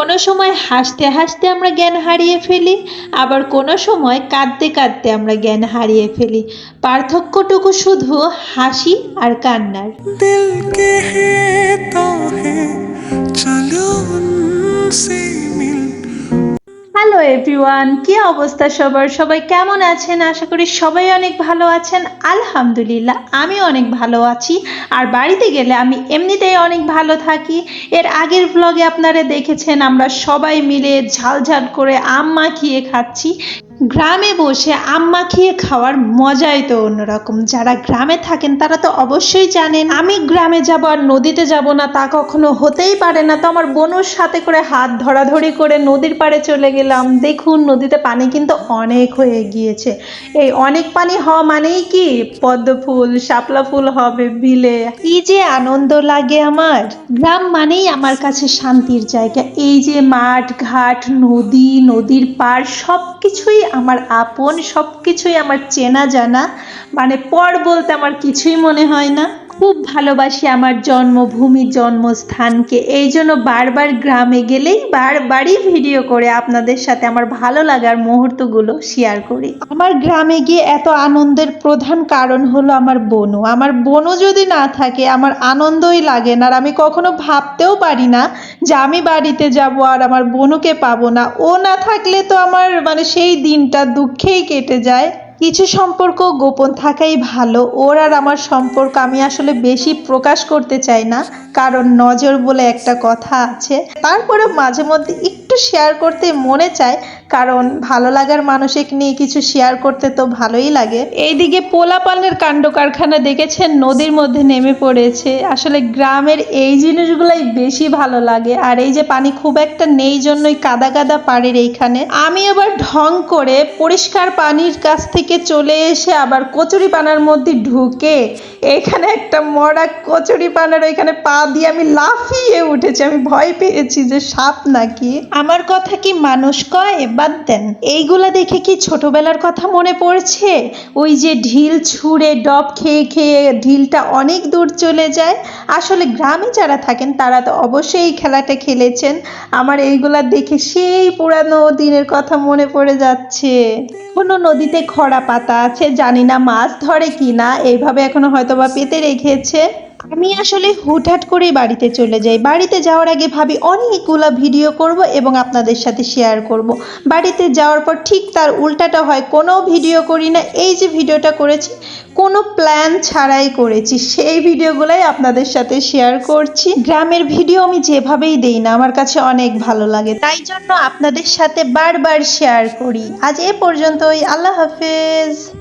কোনো সময় হাসতে হাসতে আমরা জ্ঞান হারিয়ে ফেলি, আবার কোনো সময় কাঁদতে কাঁদতে আমরা জ্ঞান হারিয়ে ফেলি। পার্থক্যটুকু শুধু হাসি আর কান্নার। হে তো হে হ্যালো এভরিওয়ান কি অবস্থা সবার? সবাই কেমন আছেন? আশা করি সবাই অনেক ভালো আছেন। আলহামদুলিল্লাহ আমি অনেক ভালো আছি। আর বাড়িতে গেলে আমি এমনিতেই অনেক ভালো থাকি। এর আগের ব্লগে আপনারা দেখেছেন, আমরা সবাই মিলে ঝালঝাল ঝাল করে আম মাখিয়ে খাচ্ছি। গ্রামে বসে আম মাখিয়ে খাওয়ার মজাই তো অন্যরকম। যারা গ্রামে থাকেন, তারা তো অবশ্যই জানেন, আমি গ্রামে যাব আর নদীতে যাব না, তা কখনো হতেই পারে না। তো আমার বোনের সাথে করে হাত ধরাধরি করে নদীর পাড়ে চলে গেলাম। দেখুন, নদীতে পানি কিন্তু অনেক হয়ে গিয়েছে। এই অনেক পানি হওয়া মানেই কি? পদ্ম ফুল, শাপলা ফুল হবে, বিলে। কি যে আনন্দ লাগে আমার। গ্রাম মানেই আমার কাছে শান্তির জায়গা। এই যে মাঠ, ঘাট, নদী, নদীর পাড় সব কিছুই আমার আপন সব কিছুই আমার চেনা জানা। মানে পর বলতে আমার কিছুই মনে হয় না। খুব ভালোবাসি আমার জন্মভূমি, জন্মস্থানকে। এই জন্য বারবার গ্রামে গেলেই বারবারই ভিডিও করে আপনাদের সাথে আমার ভালো লাগার মুহূর্তগুলো শেয়ার করি। আমার গ্রামে গিয়ে এত আনন্দের প্রধান কারণ হলো আমার বনু। আমার বনু যদি না থাকে, আমার আনন্দই লাগে না। আর আমি কখনো ভাবতেও পারি না যে আমি বাড়িতে যাব আর আমার বনুকে পাবো না। ও না থাকলে তো আমার মানে সেই দিনটা দুঃখেই কেটে যায়। কিছু সম্পর্ক গোপন থাকাই ভালো। ওর আর আমার সম্পর্ক আমি আসলে বেশি প্রকাশ করতে চাই না, কারণ নজর বলে একটা কথা আছে। তারপরে মাঝে মধ্যে একটু শেয়ার করতে মনে চায় কারণ ভালো লাগার মানসিক নিয়ে কিছু শেয়ার করতে তো ভালোই লাগে। এইদিকে পোলাপানের কাণ্ড কারখানা দেখেছেন, নদীর মধ্যে নেমে পড়েছে। আসলে গ্রামের এই জিনিসগুলাই বেশি ভালো লাগে। আর এই যে পানি খুব একটা নেই জন্যই কাদা কাদা পাড়ের এইখানে। আমি আবার ঢং করে পরিষ্কার পানির কাছ থেকে চলে এসে আবার কচুরি পানার মধ্যে ঢুকে এখানে একটা মরা কচুরি পানার ওইখানে পা দিয়ে আমি লাফিয়ে উঠেছি, আমি ভয় পেয়েছি যে সাপ নাকি। আমার কথা কি মানুষ কয়? বাদ দেন। এইগুলা দেখে কি ছোটবেলার কথা মনে পড়ছে? ওই যে ঢিল ছুঁড়ে ডব খেয়ে খেয়ে ঢিলটা অনেক দূর চলে যায়। আসলে গ্রামে যারা থাকেন, তারা তো অবশ্যই এই খেলাটা খেলেছেন। আমার এইগুলা দেখে সেই পুরানো দিনের কথা মনে পড়ে যাচ্ছে। কোনো নদীতে খরা পাতা আছে, জানি না মাছ ধরে কি না এইভাবে এখনও হয়তো বা পেতে রেখেছে। আমি আসলে হুটহাট করেই বাড়িতে চলে যাই। বাড়িতে যাওয়ার আগে ভাবি অনেকগুলা ভিডিও করব এবং আপনাদের সাথে শেয়ার করব। বাড়িতে যাওয়ার পর ঠিক তার উল্টাটা হয় কোনো ভিডিও করি না। এই যে ভিডিওটা করেছি কোনো প্ল্যান ছাড়াই করেছি। সেই ভিডিওগুলাই আপনাদের সাথে শেয়ার করছি। গ্রামের ভিডিও আমি যেভাবেই দেই না আমার কাছে অনেক ভালো লাগে। তাই জন্য আপনাদের সাথে বারবার শেয়ার করি। আজ এ পর্যন্তই। আল্লাহ হাফেজ।